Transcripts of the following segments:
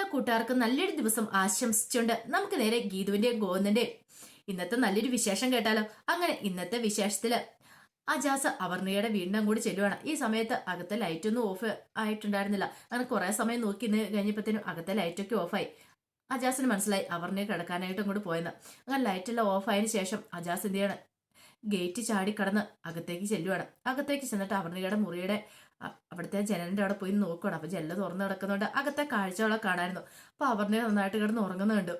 എല്ലാ കൂട്ടുകാർക്കും നല്ലൊരു ദിവസം ആശംസിച്ചുകൊണ്ട് നമുക്ക് നേരെ ഗീതുവിന്റെ ഗോവിന്ദന്റെ. ഇന്നത്തെ നല്ലൊരു വിശേഷം കേട്ടാലോ? അങ്ങനെ ഇന്നത്തെ വിശേഷത്തിൽ അജാസ അവർണിയുടെ വീണ്ടും കൂടി ചെല്ലുവാണ്. ഈ സമയത്ത് അകത്തെ ലൈറ്റ് ഒന്നും ഓഫ് ആയിട്ടുണ്ടായിരുന്നില്ല. അങ്ങനെ കുറെ സമയം നോക്കി നിന്ന് കഴിഞ്ഞപ്പോഴത്തേനും അകത്തെ ലൈറ്റൊക്കെ ഓഫായി അജാസിന് മനസ്സിലായി അവർണിയെ കിടക്കാനായിട്ടും കൂടി പോയെന്ന്. അങ്ങനെ ലൈറ്റെല്ലാം ഓഫായതിനു ശേഷം അജാസ് എന്ത് ചെയ്യാണ്? ഗേറ്റ് ചാടി കടന്ന് അകത്തേക്ക് ചെല്ലുവാണ്. അകത്തേക്ക് ചെന്നിട്ട് അവർണിയുടെ മുറിയുടെ അവിടുത്തെ ജനലിന്റെ അവിടെ പോയി നോക്കണം അപ്പൊ ജെല്ല തുറന്നു കിടക്കുന്നുണ്ട് അകത്തെ കാഴ്ചകളൊക്കെ കാണായിരുന്നു. അപ്പൊ അവർണെ നന്നായിട്ട് കിടന്ന് ഉറങ്ങുന്നുണ്ട്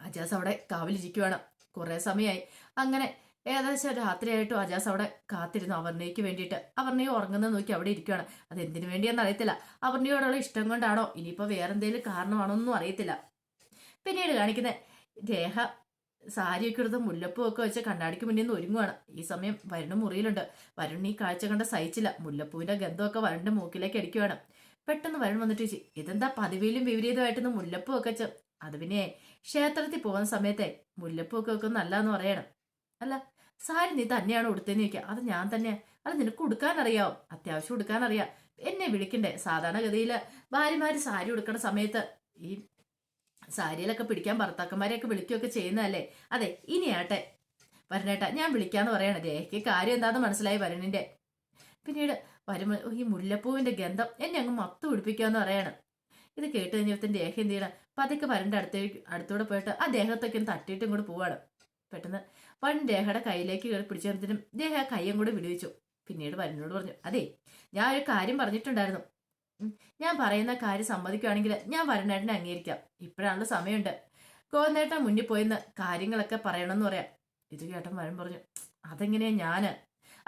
അജാസ് അവിടെ കാവലിരിക്കുവാണ്. കുറെ സമയമായി അങ്ങനെ ഏകദേശം രാത്രിയായിട്ടും അജാസ് അവിടെ കാത്തിരുന്നു അവർണയ്ക്ക് വേണ്ടിയിട്ട്. അവർണയെ ഉറങ്ങുന്നത് നോക്കി അവിടെ ഇരിക്കുവാണ്. അത് എന്തിനു വേണ്ടിയാണെന്ന് അറിയത്തില്ല അവർണയോടുള്ള ഇഷ്ടം കൊണ്ടാണോ? ഇനിയിപ്പോ വേറെന്തെങ്കിലും കാരണമാണോ ഒന്നും അറിയത്തില്ല. പിന്നീട് കാണിക്കുന്ന രേഖ സാരിയൊക്കെ എടുത്ത് മുല്ലപ്പൂ ഒക്കെ വെച്ച് കണ്ണാടിക്ക് മുന്നിൽ നിന്ന് ഒരുങ്ങുവാണ്. ഈ സമയം വരുണ് മുറിയിലുണ്ട്. വരുൺ ഈ കാഴ്ച കണ്ട സഹിച്ചില്ല. മുല്ലപ്പൂവിന്റെ ഗന്ധമൊക്കെ വരുണിന്റെ മൂക്കിലേക്ക് അടിക്കുവാണ്. പെട്ടെന്ന് വരുൺ വന്നിട്ട് ചോദിച്ചു ഇതെന്താ പതിവിലും വിപരീതമായിട്ടൊന്ന് മുല്ലപ്പൂ ഒക്കെ അത് പിന്നെ ക്ഷേത്രത്തിൽ പോകുന്ന സമയത്തെ മുല്ലപ്പൂ ഒക്കെ വെക്കുന്ന നല്ലതെന്ന് പറയണം. അല്ല സാരി നീ തന്നെയാണ് ഉടുത്തതെന്ന് ചോദിക്കുക. അത് ഞാൻ തന്നെ അത് നിനക്ക് ഉടുക്കാൻ അറിയാവും അത്യാവശ്യം ഉടുക്കാൻ അറിയാം എന്നെ വിളിക്കണ്ടേ? സാധാരണഗതിയിൽ ഭാര്യമാര് സാരി ഉടുക്കുന്ന സമയത്ത് ഈ സാരിയിലൊക്കെ പിടിക്കാൻ ഭർത്താക്കന്മാരെയൊക്കെ വിളിക്കുകയൊക്കെ ചെയ്യുന്നതല്ലേ? അതെ ഇനിയാട്ടെ വരണേട്ടാ ഞാൻ വിളിക്കാന്ന് പറയണേ രേഖയ്ക്ക് കാര്യം എന്താണെന്ന് മനസ്സിലായി വരുണിന്റെ പിന്നീട് വരുമ ഈ മുല്ലപ്പൂവിന്റെ ഗന്ധം എന്നെ അങ്ങ് മത്ത് പിടിപ്പിക്കാന്ന് പറയാണ്. ഇത് കേട്ട് കഴിഞ്ഞപ്പത്തിന് രേഖ എന്ത് ചെയ്യണം? പതുക്കെ വരന്റെ അടുത്തേക്ക് അടുത്തൂടെ പോയിട്ട് ആ ദേഹത്തൊക്കെ ഒന്ന് തട്ടിയിട്ട് ഇങ്ങോട്ട് പോവാണ്. പെട്ടെന്ന് വൻ രേഖയുടെ കയ്യിലേക്ക് കയറി പിടിച്ചതിനും ആ കയ്യും കൂടെ വിടുവിച്ചു. പിന്നീട് വരുന്നോട് പറഞ്ഞു അതെ ഞാൻ ഒരു കാര്യം പറഞ്ഞിട്ടുണ്ടായിരുന്നു. ഞാൻ പറയുന്ന കാര്യം സമ്മതിക്കുകയാണെങ്കിൽ ഞാൻ വരണേട്ടനെ അംഗീകരിക്കാം. ഇപ്പോഴാണല്ലോ സമയമുണ്ട്. ഗോവിന്ദേട്ടൻ മുന്നിൽ പോയിന്ന് കാര്യങ്ങളൊക്കെ പറയണമെന്ന് പറയാം. ഇത് കേട്ടൻ വരൻ പറഞ്ഞു അതെങ്ങനെയാ ഞാൻ?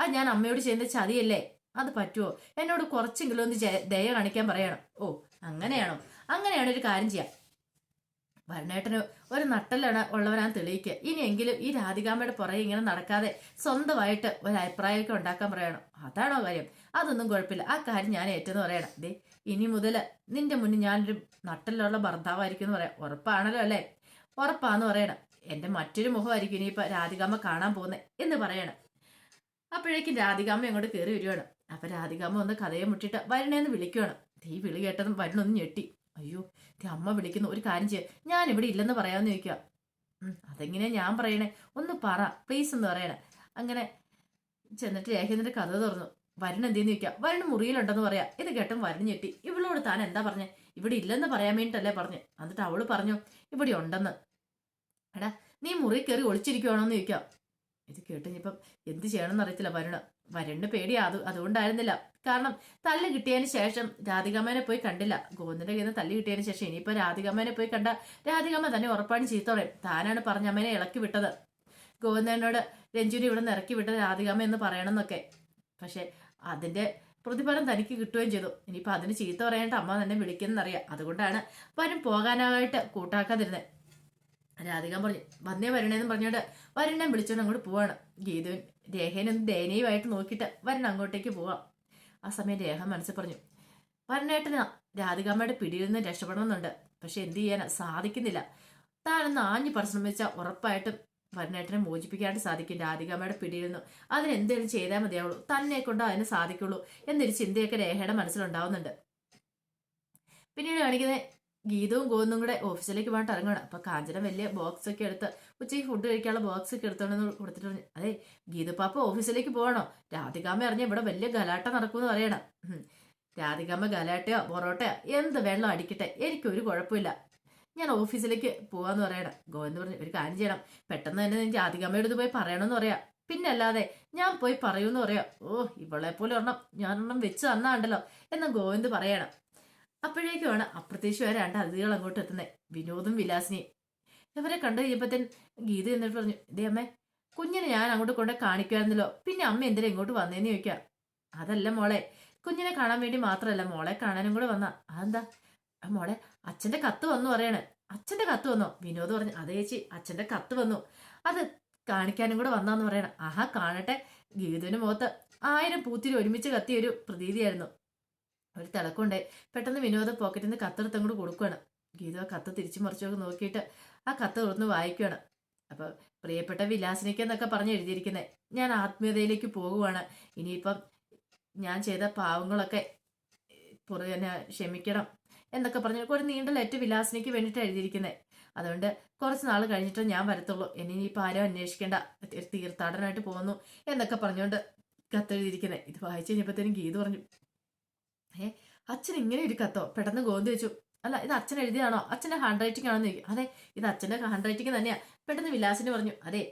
ആ ഞാൻ അമ്മയോട് ചെയ്യുന്ന ചതിയല്ലേ? അത് പറ്റുമോ എന്നോട് കുറച്ചെങ്കിലും ഒന്ന് ദയ കാണിക്കാൻ പറയണം. ഓ അങ്ങനെയാണോ? അങ്ങനെയാണ് ഒരു കാര്യം ചെയ്യാം. വരണേട്ടന് ഒരു നട്ടലാണ് ഉള്ളവനാൻ തെളിയിക്കുക. ഇനിയെങ്കിലും ഈ രാധികാമ്മയുടെ പുറകെ ഇങ്ങനെ നടക്കാതെ സ്വന്തമായിട്ട് ഒരു അഭിപ്രായമൊക്കെ ഉണ്ടാക്കാൻ പറയണം. അതാണോ കാര്യം? അതൊന്നും കുഴപ്പമില്ല. ആ കാര്യം ഞാൻ ഏറ്റെന്ന് പറയണം. ദേ ഇനി മുതൽ നിന്റെ മുന്നിൽ ഞാനൊരു നട്ടലുള്ള ഭർത്താവായിരിക്കും എന്ന് പറയാം. ഉറപ്പാണല്ലോ അല്ലേ? ഉറപ്പാന്ന് പറയണം. എന്റെ മറ്റൊരു മുഖമായിരിക്കും ഇനിയിപ്പോ രാധികാമ്മ കാണാൻ പോകുന്നത് എന്ന് പറയണം. അപ്പോഴേക്കും രാധികാമ്മ അങ്ങോട്ട് കയറി വരുവാണ് അപ്പൊ രാധികാമ്മ ഒന്ന് കഥയെ മുട്ടിട്ട് വരണേന്ന് വിളിക്കുവാണ്. ഈ വിളി കേട്ടതും വരണൊന്ന് ഞെട്ടി. അയ്യോ അമ്മ വിളിക്കുന്നു ഒരു കാര്യം ചെയ്യുക ഞാൻ ഇവിടെ ഇല്ലെന്ന് പറയാമെന്ന് ചോദിക്കുക അതെങ്ങനെയാ ഞാൻ പറയണേ? ഒന്ന് പറ പ്ലീസ് എന്ന് പറയണേ. അങ്ങനെ ചെന്നിട്ട് രേഖേന്ദ്രന്റെ കഥ തുറന്നു. വരൺ എന്തെന്ന് ചോദിക്കാം വരൺ മുറിയിലുണ്ടെന്ന് പറയാം. ഇത് കേട്ടും വരൺ ഞെട്ടി. ഇവളോട് താൻ എന്താ പറഞ്ഞേ? ഇവിടെ ഇല്ലെന്ന് പറയാൻ വേണ്ടിട്ടല്ലേ പറഞ്ഞു. എന്നിട്ട് അവൾ പറഞ്ഞു ഇവിടെ ഉണ്ടെന്ന്. എടാ നീ മുറി കയറി ഒളിച്ചിരിക്കുവാണോന്ന് ചോദിക്കാം ഇത് കേട്ട് എന്ത് ചെയ്യണമെന്ന് അറിയത്തില്ല വരുണ്. വരുണിന് പേടി അത് അതുകൊണ്ടായിരുന്നില്ല. കാരണം തല്ല് കിട്ടിയതിന് ശേഷം രാധികാമ്മനെ പോയി കണ്ടില്ല. ഗോവിന്ദന്റെ കയ്യിൽ നിന്ന് തല്ല് കിട്ടിയതിന് ശേഷം ഇനിയിപ്പോ രാധികാമ്മനെ പോയി കണ്ട രാധികാമ്മ തന്നെ ഉറപ്പാണ് ചീത്തോടെ താനാണ് പറഞ്ഞ അമ്മേനെ ഇളക്കി വിട്ടത്. ഗോവിന്ദനോട് രഞ്ജുനെ ഇവിടെ നിന്ന് ഇറക്കി വിട്ടത് രാധികാമ്മ എന്ന് പറയണമെന്നൊക്കെ. പക്ഷെ അതിന്റെ പ്രതിഫലം തനിക്ക് കിട്ടുകയും ചെയ്തു. ഇനിയിപ്പോ അതിന് ചീത്ത പറയാനായിട്ട് അമ്മ തന്നെ വിളിക്കുന്നറിയാം അതുകൊണ്ടാണ് വരും പോകാനായിട്ട് കൂട്ടാക്കാതിരുന്നത്. രാധിക പറഞ്ഞു വന്നേ വരണേന്ന് പറഞ്ഞോണ്ട് വരണ്ണം വിളിച്ചോണ്ട് അങ്ങോട്ട് പോവാണ്. ഗീതുവിൻ രേഖനൊന്ന് ദയനീയമായിട്ട് നോക്കിയിട്ട് വരൻ അങ്ങോട്ടേക്ക് പോവാം. ആ സമയം രേഖ മനസ്സിൽ പറഞ്ഞു വരണേട്ടന് രാധികാമ്മയുടെ പിടിയിൽ നിന്ന് രക്ഷപ്പെടണമെന്നുണ്ട്. പക്ഷെ എന്ത് ചെയ്യാനാ സാധിക്കുന്നില്ല. താനൊന്ന് ആഞ്ഞു പരിശ്രമിച്ചാൽ ഉറപ്പായിട്ടും വരണേട്ടനെ മോചിപ്പിക്കാനായിട്ട് സാധിക്കും. രാധികാമ്മയുടെ പിടിയിൽ നിന്ന് അതിനെന്തേലും ചെയ്താൽ മതിയാവുള്ളൂ. തന്നെ കൊണ്ട് അതിന് സാധിക്കുള്ളൂ എന്നൊരു ചിന്തയൊക്കെ രേഖയുടെ മനസ്സിലുണ്ടാവുന്നുണ്ട്. പിന്നീട് കാണിക്കുന്നത് ഗീതവും ഗോവിന്ദും കൂടെ ഓഫീസിലേക്ക് പോകാൻ ഇറങ്ങണം അപ്പൊ കാഞ്ചന വലിയ ബോക്സ് ഒക്കെ എടുത്ത് ഉച്ചയ്ക്ക് ഫുഡ് കഴിക്കാനുള്ള ബോക്സ് ഒക്കെ എടുത്തോണ്ടെന്ന് കൊടുത്തിട്ട് പറഞ്ഞു അതെ ഗീതപ്പാപ്പ ഓഫീസിലേക്ക് പോകണോ. രാധികാമ അറിഞ്ഞ ഇവിടെ വലിയ ഗലാട്ട നടക്കുമെന്ന് പറയണം. രാധികാമ ഗലാട്ടയോ പൊറോട്ടയോ എന്ത് വെള്ളം അടിക്കട്ടെ. എനിക്കൊരു കുഴപ്പമില്ല. ഞാൻ ഓഫീസിലേക്ക് പോവാന്ന് പറയണം. ഗോവിന്ദ് പറഞ്ഞു ഒരു കാര്യം ചെയ്യണം. പെട്ടെന്ന് തന്നെ ഞാൻ രാധികാമ്മയുടെ അടുത്ത് പോയി പറയണമെന്ന് പറയാം. പിന്നെ അല്ലാതെ ഞാൻ പോയി പറയൂന്ന് പറയാം. ഓ ഇവളെ പോലെ ഒരെണ്ണം ഞാനൊരെണ്ണം വെച്ച് തന്നാണ്ടല്ലോ. എന്ന് ഗോവിന്ദ് പറയണം. അപ്പോഴേക്കുമാണ് അപ്രത്യക്ഷമായ രണ്ട് അതിഥികൾ അങ്ങോട്ട് എത്തുന്നത് വിനോദും വിലാസിനിയും. ഇവരെ കണ്ടു കഴിഞ്ഞപ്പത്തേൻ ഗീത എന്നിട്ട് പറഞ്ഞു ഇതേ അമ്മേ കുഞ്ഞിനെ ഞാൻ അങ്ങോട്ട് കൊണ്ട് കാണിക്കുമായിരുന്നല്ലോ പിന്നെ അമ്മ എന്തിനാ ഇങ്ങോട്ട് വന്നേന്ന് ചോദിക്കാം? അതല്ല മോളെ കുഞ്ഞിനെ കാണാൻ വേണ്ടി മാത്രമല്ല മോളെ കാണാനും കൂടെ വന്ന. അതെന്താ? മോളെ അച്ഛന്റെ കത്ത് വന്നു പറയാണ്. അച്ഛന്റെ കത്ത് വന്നോ? വിനോദ് പറഞ്ഞു അതേ ചേച്ചി അച്ഛന്റെ കത്ത് വന്നു. അത് കാണിക്കാനും കൂടെ വന്നാന്ന് പറയണം. ആഹാ കാണട്ടെ. ഗീതുവിന് മുഖത്ത് ആയിരം പൂത്തിരി ഒരുമിച്ച് കത്തിയ ഒരു പ്രതീതിയായിരുന്നു. ഒരു തിളക്കുണ്ടായി പെട്ടെന്ന് വിനോദ പോക്കറ്റിൽ നിന്ന് കത്തെടുത്ത് അങ്ങോട്ട് കൊടുക്കുകയാണ് ഗീത ആ കത്ത് തിരിച്ചു മറിച്ചൊക്കെ നോക്കിയിട്ട് ആ കത്ത് തുറന്ന് വായിക്കുകയാണ് അപ്പൊ പ്രിയപ്പെട്ട വിലാസിനിക്കെന്നൊക്കെ പറഞ്ഞ് എഴുതിയിരിക്കുന്നത് ഞാൻ ആത്മീയതയിലേക്ക് പോകുവാണ്. ഇനിയിപ്പം ഞാൻ ചെയ്ത പാവങ്ങളൊക്കെ പുറകെ ക്ഷമിക്കണം എന്നൊക്കെ പറഞ്ഞു ഒരു നീണ്ട ലെറ്റ് വിലാസിനിക്ക് വേണ്ടിയിട്ട് എഴുതിയിരിക്കുന്നത് അതുകൊണ്ട് കുറച്ച് നാൾ കഴിഞ്ഞിട്ട് ഞാൻ വരത്തുള്ളൂ. ഇനി ഇനിയിപ്പോൾ ആരും അന്വേഷിക്കേണ്ട. തീർത്ഥാടനമായിട്ട് പോകുന്നു എന്നൊക്കെ പറഞ്ഞുകൊണ്ട് കത്തെഴുതിയിരിക്കുന്നത് ഇത് വായിച്ചു കഴിഞ്ഞപ്പോഴത്തേനും ഗീത് പറഞ്ഞു ഏ അച്ഛൻ ഇങ്ങനെ കത്തോ പെട്ടെന്ന് ഗോന്തി വെച്ചു അല്ല ഇത് അച്ഛൻ എഴുതിയതാണോ? അച്ഛന്റെ ഹാൻഡ് റൈറ്റിംഗ് ആണെന്ന് ചോദിക്കും. അതെ ഇത് അച്ഛന്റെ ഹാൻഡ് റൈറ്റിംഗ് തന്നെയാ. പെട്ടെന്ന് വിലാസിന് പറഞ്ഞു അതെ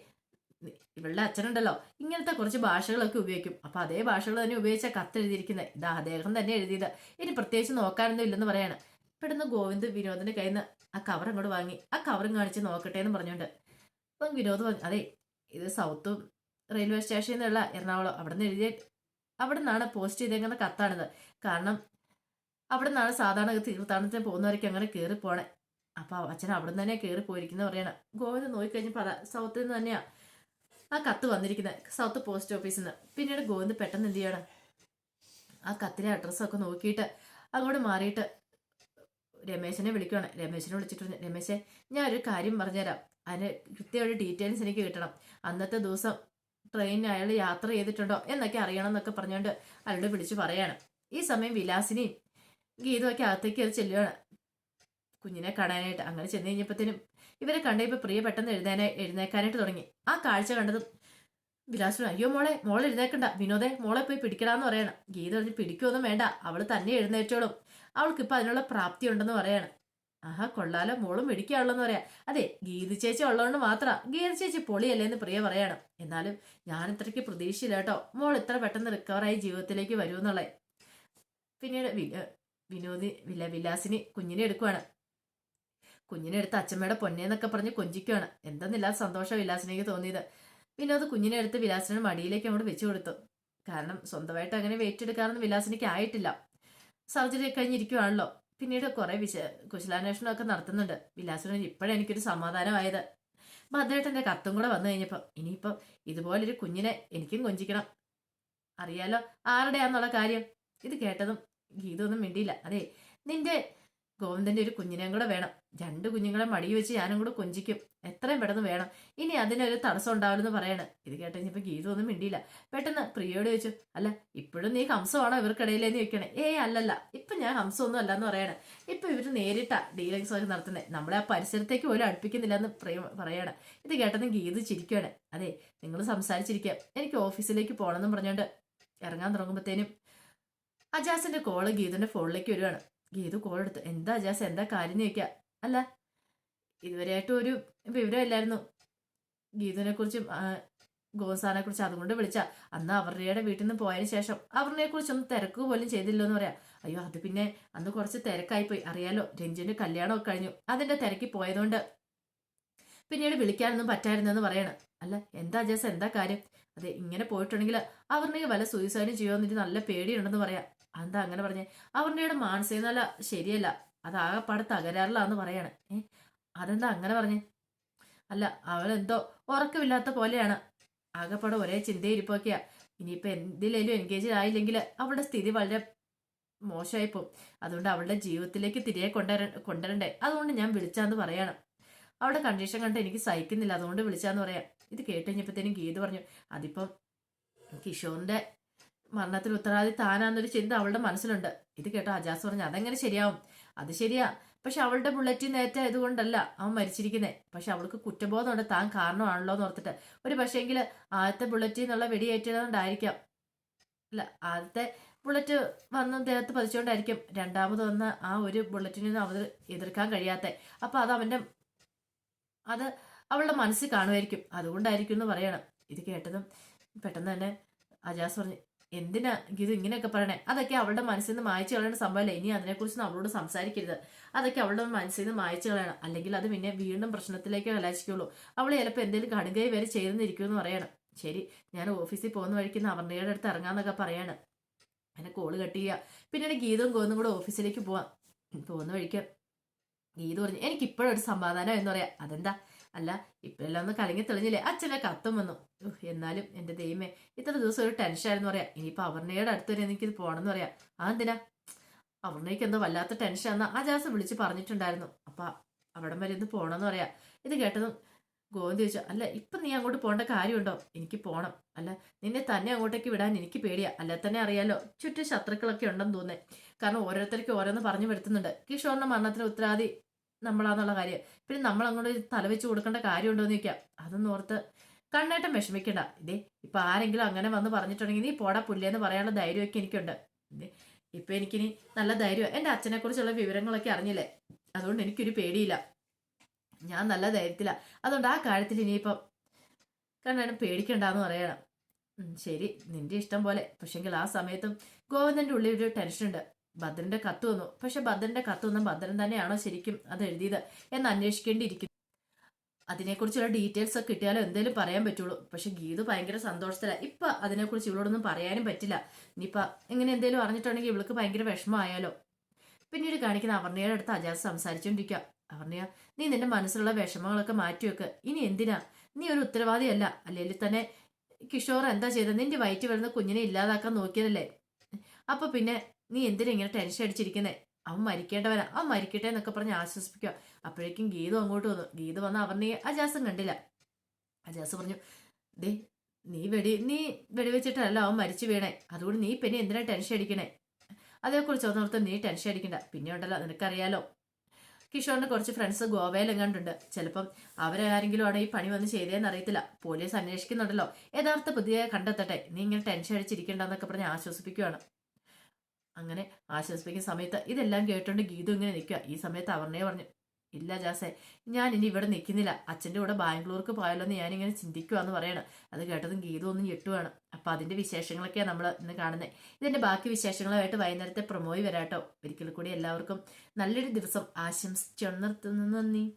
ഇവളുടെ അച്ഛനുണ്ടല്ലോ. ഇങ്ങനത്തെ കുറച്ച് ഭാഷകളൊക്കെ ഉപയോഗിക്കും. അപ്പൊ അതേ ഭാഷകൾ തന്നെ ഉപയോഗിച്ച കത്ത് എഴുതിയിരിക്കുന്നത് ഇത് അദ്ദേഹം തന്നെ എഴുതിയത്. ഇനി പ്രത്യേകിച്ച് നോക്കാനൊന്നും ഇല്ലെന്ന് പറയാണ്. പെട്ടെന്ന് ഗോവിന്ദ് വിനോദിന്റെ കയ്യിൽ നിന്ന് ആ കവർ അങ്ങോട്ട് വാങ്ങി. ആ കവറും കാണിച്ച് നോക്കട്ടെ എന്ന് പറഞ്ഞുകൊണ്ട്. അപ്പം വിനോദ് പറഞ്ഞു അതെ ഇത് സൗത്ത് റെയിൽവേ സ്റ്റേഷനിൽ നിന്നുള്ള എറണാകുളം. അവിടെ നിന്ന് എഴുതിയ അവിടെ നിന്നാണ് പോസ്റ്റ് ചെയ്തേക്കുന്ന കത്താണിത്. കാരണം അവിടെ നിന്നാണ് സാധാരണ തീർത്ഥാടനത്തിന് പോകുന്നവരൊക്കെ അങ്ങനെ കയറി പോണേ. അപ്പൊ അച്ഛൻ അവിടെ നിന്ന് തന്നെ കയറി പോയിരിക്കുന്നത് പറയണം. ഗോവിന്ദ് നോക്കിക്കഴിഞ്ഞപ്പോൾ അതാ സൗത്തിൽ നിന്ന് തന്നെയാ ആ കത്ത് വന്നിരിക്കുന്നത് സൗത്ത് പോസ്റ്റ് ഓഫീസിൽ നിന്ന് പിന്നീട് ഗോവിന്ദ് പെട്ടെന്ന് എന്ത് ചെയ്യണം? ആ കത്തിലെ അഡ്രസ്സൊക്കെ നോക്കിയിട്ട് അങ്ങോട്ട് മാറിയിട്ട് രമേശനെ വിളിക്കുകയാണ് രമേശനെ വിളിച്ചിട്ട് രമേശെ രമേശേ ഞാൻ ഒരു കാര്യം പറഞ്ഞുതരാം. അതിന് കൃത്യമായിട്ട് ഡീറ്റെയിൽസ് എനിക്ക് കിട്ടണം. അന്നത്തെ ദിവസം ട്രെയിനിൽ അയാൾ യാത്ര ചെയ്തിട്ടുണ്ടോ എന്നൊക്കെ അറിയണം എന്നൊക്കെ പറഞ്ഞുകൊണ്ട് അയാളോട് വിളിച്ച് പറയാണ്. ഈ സമയം വിലാസിനെയും ഗീതമൊക്കെ അകത്തേക്ക് അത് ചെല്ലുകയാണ് കുഞ്ഞിനെ കാണാനായിട്ട് അങ്ങനെ ചെന്ന് കഴിഞ്ഞപ്പോഴത്തേനും ഇവരെ കണ്ടപ്പോൾ പ്രിയ പെട്ടെന്ന് എഴുതാനായി എഴുന്നേക്കാനായിട്ട് തുടങ്ങി. ആ കാഴ്ച കണ്ടതും വിലാസിനും അയ്യോ മോളെ മോളെ എഴുന്നേക്കണ്ട. വിനോദെ മോളെ പോയി പിടിക്കടാന്ന് പറയണം. ഗീത പറഞ്ഞ് പിടിക്കുമൊന്നും വേണ്ട. അവൾ തന്നെ എഴുന്നേറ്റോളും. അവൾക്ക് ഇപ്പൊ അതിനുള്ള പ്രാപ്തി ഉണ്ടെന്ന് പറയാണ്. ആഹാ കൊള്ളാലോ മോളും പിടിക്കാനുള്ളെന്ന് പറയാം. അതെ ഗീത ചേച്ചി ഉള്ളതുകൊണ്ട് മാത്രം. ഗീത ചേച്ചി പൊളിയല്ലേ എന്ന് പ്രിയ പറയണം. എന്നാലും ഞാൻ ഇത്രയ്ക്ക് പ്രതീക്ഷയില്ല കേട്ടോ. മോൾ ഇത്ര പെട്ടെന്ന് റിക്കവറായി ജീവിതത്തിലേക്ക് വരുമെന്നുള്ളത് പിന്നീട് വിനോദി വില വിലാസിനി കുഞ്ഞിനെ എടുക്കുവാണ്. കുഞ്ഞിനെ എടുത്ത് അച്ഛമ്മയുടെ പൊന്നേന്നൊക്കെ പറഞ്ഞ് കൊഞ്ചിക്കുവാണ്. എന്തെന്നില്ലാത്ത സന്തോഷം വിലാസിനേക്ക് തോന്നിയത്. വിനോദ് കുഞ്ഞിനെ എടുത്ത് വിലാസിനെ മടിയിലേക്ക് അങ്ങോട്ട് വെച്ചു കൊടുത്തു. കാരണം സ്വന്തമായിട്ട് അങ്ങനെ വെയിറ്റ് എടുക്കാറൊന്നും വിലാസിനിക്ക് ആയിട്ടില്ല. സർജറി കഴിഞ്ഞിരിക്കുവാണല്ലോ. പിന്നീട് കുറെ വിശ കുശലാന്വേഷണമൊക്കെ നടത്തുന്നുണ്ട്. വിലാസിന് ഇപ്പോഴെനിക്കൊരു സമാധാനമായത്. ഭദ്രേട്ടന്റെ കത്തും കൂടെ വന്നു കഴിഞ്ഞപ്പോൾ ഇനിയിപ്പം ഇതുപോലൊരു കുഞ്ഞിനെ എനിക്കും കൊഞ്ചിക്കണം. അറിയാലോ ആരുടെയാന്നുള്ള കാര്യം. ഇത് കേട്ടതും ഗീതൊന്നും മിണ്ടിയില്ല. അതെ നിന്റെ ഗോവിന്ദന്റെ ഒരു കുഞ്ഞിനെയും കൂടെ വേണം. രണ്ട് കുഞ്ഞുങ്ങളെ മടി വെച്ച് ഞാനും കൂടെ കൊഞ്ചിക്കും. എത്രയും പെട്ടെന്ന് വേണം. ഇനി അതിനൊരു തടസ്സം ഉണ്ടാവില്ലെന്ന് പറയണ. ഇത് കേട്ടുകഴിഞ്ഞപ്പോ ഗീത ഒന്നും മിണ്ടിയില്ല. പെട്ടെന്ന് പ്രിയോട് ചോദിച്ചു അല്ല ഇപ്പോഴും നീ ഹംസമാണോ ഇവർക്കിടയിലേന്ന് ചോദിക്കണേ? ഏയ് അല്ലല്ല. ഇപ്പൊ ഞാൻ ഹംസമൊന്നും അല്ല എന്ന് പറയണേ. ഇപ്പൊ ഇവർ നേരിട്ടാ ഡീലിങ്സ് ഒക്കെ നടത്തുന്നത് നമ്മളെ ആ പരിസരത്തേക്ക് പോലും അടുപ്പിക്കുന്നില്ല എന്ന് പറയണം. ഇത് കേട്ടെന്ന് ഗീത ചിരിക്കുകയാണ് അതെ നിങ്ങൾ സംസാരിച്ചിരിക്കാം. എനിക്ക് ഓഫീസിലേക്ക് പോകണമെന്നും പറഞ്ഞുകൊണ്ട് ഇറങ്ങാൻ തുടങ്ങുമ്പോഴത്തേനും അജാസിന്റെ കോൾ ഗീതന്റെ ഫോണിലേക്ക് വരുവാണ്. ഗീതു കോൾ എടുത്തു. എന്താ ജാസ്? എന്താ കാര്യം ചോദിക്കുക അല്ല ഇതുവരെയായിട്ടും ഒരു വിവരമില്ലായിരുന്നു. ഗീതുവിനെ കുറിച്ചും ഗോസാനെ കുറിച്ച് അതുകൊണ്ട് വിളിച്ച. അന്ന് അവരുടെ വീട്ടിൽ നിന്ന് പോയതിനു ശേഷം അവരുടെ കുറിച്ചൊന്നും തിരക്ക് പോലും ചെയ്തില്ലോ എന്ന് പറയാം. അയ്യോ അത് പിന്നെ അന്ന് കുറച്ച് തിരക്കായിപ്പോയി. അറിയാലോ രഞ്ജുവിന്റെ കല്യാണമൊക്കെ കഴിഞ്ഞു. അതിന്റെ തിരക്കി പോയതുകൊണ്ട് പിന്നീട് വിളിക്കാനൊന്നും പറ്റായിരുന്നെന്ന് പറയണം. അല്ല എന്താ ജസ്? എന്താ കാര്യം? അതെ ഇങ്ങനെ പോയിട്ടുണ്ടെങ്കിൽ അവർണയെ വല്ല സൂയിസൈഡ് ചെയ്യുമെന്നിട്ട് നല്ല പേടിയുണ്ടെന്ന് പറയാം. എന്താ അങ്ങനെ പറഞ്ഞേ? അവർണയുടെ മാനസിക നില ശരിയല്ല. അത് ആകെപ്പാട് തകരാറിലാന്ന് പറയാണ്. ഏ അതെന്താ അങ്ങനെ പറഞ്ഞേ? അല്ല അവളെന്തോ ഉറക്കമില്ലാത്ത പോലെയാണ്. ആകെപ്പാടെ ഒരേ ചിന്തയിരിപ്പൊക്കെയാ ഇനിയിപ്പോ എന്തിലേലും എൻഗേജ് ആയില്ലെങ്കിൽ അവളുടെ സ്ഥിതി വളരെ മോശമായിപ്പോ അതുകൊണ്ട് അവളുടെ ജീവിതത്തിലേക്ക് തിരികെ കൊണ്ടുവര കൊണ്ടുവരണ്ടേ? അതുകൊണ്ട് ഞാൻ വിളിച്ചാന്ന് പറയണം. അവളുടെ കണ്ടീഷൻ കണ്ട് എനിക്ക് സഹിക്കുന്നില്ല. അതുകൊണ്ട് വിളിച്ചാന്ന് പറയാം. ഇത് കേട്ട് കഴിഞ്ഞപ്പോഴത്തേനും ഗീത പറഞ്ഞു അതിപ്പം കിഷോറിന്റെ മരണത്തിൽ ഉത്തരവാദി താനാന്നൊരു ചിന്ത അവളുടെ മനസ്സിലുണ്ട്. ഇത് കേട്ടോ അജാസ് പറഞ്ഞു അതെങ്ങനെ ശരിയാവും? അത് ശരിയാ. പക്ഷെ അവളുടെ ബുള്ളറ്റ് നേറ്റ ഇതുകൊണ്ടല്ല അവൻ മരിച്ചിരിക്കുന്നത് പക്ഷെ അവൾക്ക് കുറ്റബോധമുണ്ട് താൻ കാരണമാണല്ലോ എന്ന് ഓർത്തിട്ട്. ഒരു പക്ഷേങ്കിൽ ആദ്യത്തെ ബുള്ളറ്റിൽ നിന്നുള്ള വെടിയേറ്റതുകൊണ്ടായിരിക്കാം അല്ല ആദ്യത്തെ ബുള്ളറ്റ് വന്ന് ദേഹത്ത് പതിച്ചുകൊണ്ടായിരിക്കും രണ്ടാമത് വന്ന ആ ഒരു ബുള്ളറ്റിൽ നിന്ന് അവർ എതിർക്കാൻ കഴിയാത്ത. അപ്പം അത് അവന്റെ അത് അവളുടെ മനസ്സിൽ കാണുമായിരിക്കും. അതുകൊണ്ടായിരിക്കും എന്ന് പറയണം. ഇത് കേട്ടതും പെട്ടെന്ന് തന്നെ അജാസ് പറഞ്ഞു എന്തിനാ ഇത് ഇങ്ങനെയൊക്കെ പറയണേ? അതൊക്കെ അവളുടെ മനസ്സിൽ നിന്ന് മായച്ചു കളയേണ്ട സംഭവമല്ല? ഇനി അതിനെക്കുറിച്ച് അവളോട് സംസാരിക്കരുത്. അതൊക്കെ അവളുടെ മനസ്സിൽ നിന്ന് മായച്ചു കളയണം. അല്ലെങ്കിൽ അത് പിന്നെ വീണ്ടും പ്രശ്നത്തിലേക്ക് കലാശിക്കുള്ളൂ. അവൾ ചിലപ്പോൾ എന്തെങ്കിലും കടുകൈ വരെ ചെയ്തെന്നിരിക്കുമെന്ന് പറയണം. ശരി ഞാൻ ഓഫീസിൽ പോകുന്ന വഴിക്ക് അവർണയുടെ അടുത്ത് ഇറങ്ങാന്നൊക്കെ പറയാണ്. എന്നെ കോൾ കട്ട് ചെയ്യുക പിന്നീട് ഗീതവും ഗോന്നും കൂടെ ഓഫീസിലേക്ക് പോവാം. പോകുന്ന വഴിക്ക് ഗീത പറഞ്ഞു എനിക്ക് ഇപ്പോഴും ഒരു സമാധാനം എന്ന് പറയാം. അതെന്താ? അല്ല ഇപ്പോഴെല്ലാം ഒന്ന് കലങ്ങി തെളിഞ്ഞില്ലേ? അച്ഛനെ കത്തും വന്നു. എന്നാലും എന്റെ ദൈവമേ ഇത്ര ദിവസം ഒരു ടെൻഷനായിരുന്നു പറയാം. ഇനിയിപ്പോൾ അവർണയുടെ അടുത്ത് വരെ എനിക്കിത് പോകണമെന്ന് പറയാം. എന്തിനാ? അവർണയ്ക്ക് എന്തോ വല്ലാത്ത ടെൻഷൻ എന്നാ അജാസ് വിളിച്ച് പറഞ്ഞിട്ടുണ്ടായിരുന്നു. അപ്പൊ അവിടം വരെ ഇന്ന് പോകണമെന്ന് പറയാം. ഇത് കേട്ടതും ഗോവിന്ദ് ചോദിച്ചു അല്ല ഇപ്പൊ നീ അങ്ങോട്ട് പോകേണ്ട കാര്യമുണ്ടോ? എനിക്ക് പോകണം അല്ല നിന്നെ തന്നെ അങ്ങോട്ടേക്ക് വിടാൻ എനിക്ക് പേടിയാ. അല്ല തന്നെ അറിയാലോ ചുറ്റും ശത്രുക്കളൊക്കെ ഉണ്ടെന്ന് തോന്നേ കാരണം ഓരോരുത്തർക്ക് ഓരോന്ന് പറഞ്ഞു വരുത്തുന്നുണ്ട്. കിഷോറിന്റെ മരണത്തിന് ഉത്തരവാദി നമ്മളാന്നുള്ള കാര്യം. പിന്നെ നമ്മൾ അങ്ങോട്ട് തലവെച്ച് കൊടുക്കേണ്ട കാര്യമുണ്ടോ എന്ന് ചോദിക്കാം. അതൊന്നും ഓർത്ത് കണ്ണേട്ടം വിഷമിക്കണ്ട. ഇതേ ഇപ്പൊ ആരെങ്കിലും അങ്ങനെ വന്ന് പറഞ്ഞിട്ടുണ്ടെങ്കിൽ നീ പോടാ പുല്ലേന്ന് പറയാനുള്ള ധൈര്യമൊക്കെ എനിക്കുണ്ട്. ഇപ്പൊ എനിക്കിനി നല്ല ധൈര്യം എന്റെ അച്ഛനെ കുറിച്ചുള്ള വിവരങ്ങളൊക്കെ അറിഞ്ഞില്ലേ? അതുകൊണ്ട് എനിക്കൊരു പേടിയില്ല. ഞാൻ നല്ല ധൈര്യത്തില. അതുകൊണ്ട് ആ കാര്യത്തിൽ ഇനിയിപ്പം കണ്ണേട്ടം പേടിക്കണ്ടെന്ന് പറയണം. ശരി നിന്റെ ഇഷ്ടം പോലെ. പക്ഷെങ്കിൽ ആ സമയത്തും ഗോവിന്ദന്റെ ഉള്ളിൽ ഒരു ടെൻഷൻ ഉണ്ട് ഭദ്രന്റെ കത്ത് വന്നു. പക്ഷെ ഭദ്രന്റെ കത്ത് വന്ന ഭദ്രൻ തന്നെയാണോ ശരിക്കും അത് എഴുതിയത് എന്ന് അന്വേഷിക്കേണ്ടിയിരിക്കുന്നു. അതിനെക്കുറിച്ചുള്ള ഡീറ്റെയിൽസ് ഒക്കെ കിട്ടിയാലോ എന്തേലും പറയാൻ പറ്റുള്ളൂ. പക്ഷെ ഗീതു ഭയങ്കര സന്തോഷത്തിലാണ് ഇപ്പൊ അതിനെക്കുറിച്ച് ഇവളോടൊന്നും പറയാനും പറ്റില്ല. ഇനിയിപ്പൊ ഇങ്ങനെ എന്തേലും അറിഞ്ഞിട്ടുണ്ടെങ്കിൽ ഇവൾക്ക് ഭയങ്കര വിഷമമായാലോ? പിന്നീട് കാണിക്കുന്ന അവർണയുടെ അടുത്ത് അജാസ് സംസാരിച്ചോണ്ടിരിക്കുക അവർണയ നീ നിന്റെ മനസ്സിലുള്ള വിഷമങ്ങളൊക്കെ മാറ്റിവെക്ക്. ഇനി എന്തിനാ? നീ ഒരു ഉത്തരവാദിയല്ല. അല്ലെങ്കിൽ തന്നെ കിഷോർ എന്താ ചെയ്തത്? നിന്റെ വയറ്റ് വരുന്ന കുഞ്ഞിനെ ഇല്ലാതാക്കാൻ നോക്കിയതല്ലേ? അപ്പൊ പിന്നെ നീ എന്തിനാ ഇങ്ങനെ ടെൻഷൻ അടിച്ചിരിക്കുന്നേ? അവൻ മരിക്കേണ്ടവനാ. അവൻ മരിക്കട്ടെ എന്നൊക്കെ പറഞ്ഞ് ആശ്വസിപ്പിക്കുക അപ്പോഴേക്കും ഗീത അങ്ങോട്ട് വന്നു. ഗീതു വന്ന അവനെ അജാസം കണ്ടില്ല. അജാസ് പറഞ്ഞു ദേ നീ വെടി നീ വെടിവെച്ചിട്ടല്ല അവൻ മരിച്ചു വീണേ. അതുകൊണ്ട് നീ പിന്നെ എന്തിനാ ടെൻഷൻ അടിക്കണേ അതേക്കുറിച്ച് ഒന്നോർത്ത് നീ ടെൻഷൻ അടിക്കണ്ട. പിന്നെ ഉണ്ടല്ലോ നിനക്കറിയാലോ. കിഷോറിന്റെ കുറച്ച് ഫ്രണ്ട്സ് ഗോവയിലെങ്ങാണ്ടുണ്ട് ചിലപ്പം അവരാരെങ്കിലും ആണ് ഈ പണി വന്ന് ചെയ്തേന്ന് അറിയത്തില്ല. പോലീസ് അന്വേഷിക്കുന്നുണ്ടല്ലോ. യഥാർത്ഥ പുതിയ കണ്ടെത്തട്ടെ. നീ ഇങ്ങനെ ടെൻഷൻ അടിച്ചിരിക്കണ്ടെന്നൊക്കെ പറഞ്ഞ് ആശ്വസിപ്പിക്കുകയാണ് അങ്ങനെ ആശ്വസിപ്പിക്കുന്ന സമയത്ത് ഇതെല്ലാം കേട്ടോണ്ട് ഗീതു ഇങ്ങനെ നിൽക്കുക ഈ സമയത്ത് അവർണയെ പറഞ്ഞു ഇല്ല ജാസേ ഞാൻ ഇനി ഇവിടെ നിൽക്കുന്നില്ല. അച്ഛന്റെ കൂടെ ബാംഗ്ലൂർക്ക് പോയാലോ എന്ന് ഞാനിങ്ങനെ ചിന്തിക്കുവാന്ന് പറയണം. അത് കേട്ടതും ഗീതു ഒന്നും ഞെട്ടുവാണ്. അപ്പം അതിന്റെ വിശേഷങ്ങളൊക്കെയാണ് നമ്മൾ ഇന്ന് കാണുന്നത് ഇതിന്റെ ബാക്കി വിശേഷങ്ങളുമായിട്ട് വൈകുന്നേരത്തെ പ്രൊമോയി വരാട്ടോ. ഒരിക്കൽ കൂടി എല്ലാവർക്കും നല്ലൊരു ദിവസം ആശംസിച്ചു നിർത്തുന്നു നന്ദി.